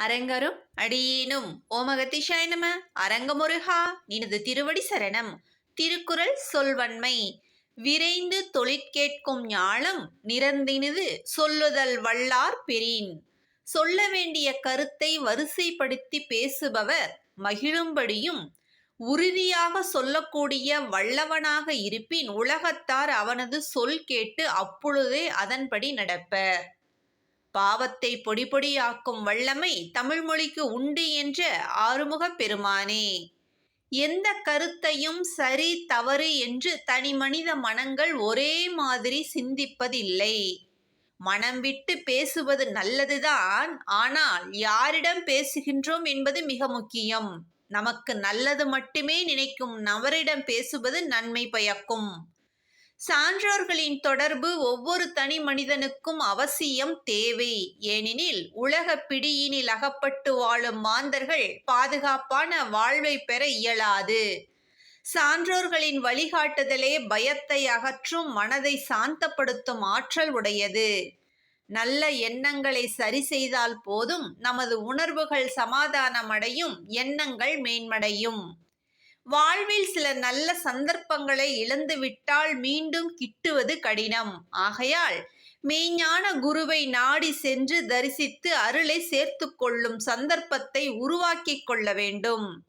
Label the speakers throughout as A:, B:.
A: அரங்கரும் அடியேனும். ஓமகத்திஷாய நம. அரங்கமுருகா நினது திருவடி சரணம். திருக்குறள் சொல்வன்மை. விரைந்து தொழிற்கேட்கும் ஞாலம் நிறந்தினது சொல்லுதல் வல்லார் பெறீன். சொல்ல வேண்டிய கருத்தை வரிசைப்படுத்தி பேசுபவர் மகிழும்படியும் உறுதியாக சொல்லக்கூடிய வல்லவனாக இருப்பின் உலகத்தார் அவனது சொல் கேட்டு அப்பொழுதே அதன்படி நடப்பர். பாவத்தை பொடி பொடியாக்கும் வல்லமை தமிழ் மொழிக்கு உண்டு என்ற ஆறுமுகப் பெருமானே. எந்த கருத்தையும் சரி தவறு என்று தனி மனித மனங்கள் ஒரே மாதிரி சிந்திப்பதில்லை. மனம் விட்டு பேசுவது நல்லதுதான் ஆனால் யாரிடம் பேசுகின்றோம் என்பது மிக முக்கியம். நமக்கு நல்லது மட்டுமே நினைக்கும் நபரிடம் பேசுவது நன்மை பயக்கும். சான்றோர்களின் தொடர்பு ஒவ்வொரு தனி மனிதனுக்கும் அவசியம் தேவை. ஏனெனில் உலக பிடியினில் அகப்பட்டு வாழும் மாந்தர்கள் பாதுகாப்பான வாழ்வை பெற இயலாது. சான்றோர்களின் வழிகாட்டுதலே பயத்தை அகற்றும் மனதை சாந்தப்படுத்தும் ஆற்றல் உடையது. நல்ல எண்ணங்களை சரி செய்தால் போதும் நமது உணர்வுகள் சமாதானமடையும் எண்ணங்கள் மேன்மடையும். வாழ்வில் சில நல்ல சந்தர்ப்பங்களை இழந்துவிட்டால் மீண்டும் கிட்டுவது கடினம். ஆகையால் மெய்ஞான குருவை நாடி சென்று தரிசித்து அருளை சேர்த்து கொள்ளும் சந்தர்ப்பத்தை உருவாக்கிக் கொள்ள வேண்டும்.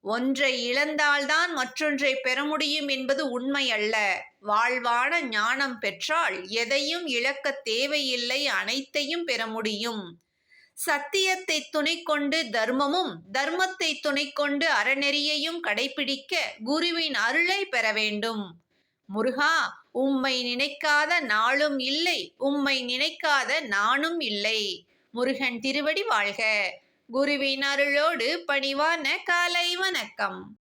A: ஒன்றை இழந்தால்தான் மற்றொன்றை பெற முடியும் என்பது உண்மை அல்ல. வாழ்வான ஞானம் பெற்றால் எதையும் இழக்க தேவையில்லை அனைத்தையும் பெற முடியும். சத்தியத்தை துணை கொண்டு தர்மமும் தர்மத்தை துணை கொண்டு அறநெறியையும் கடைபிடிக்க குருவின் அருளை பெற வேண்டும். முருகா உம்மை நினைக்காத நாளும் இல்லை உம்மை நினைக்காத நானும் இல்லை. முருகன் திருவடி வாழ்க. குருவின் அருளோடு பணிவான காலை வணக்கம்.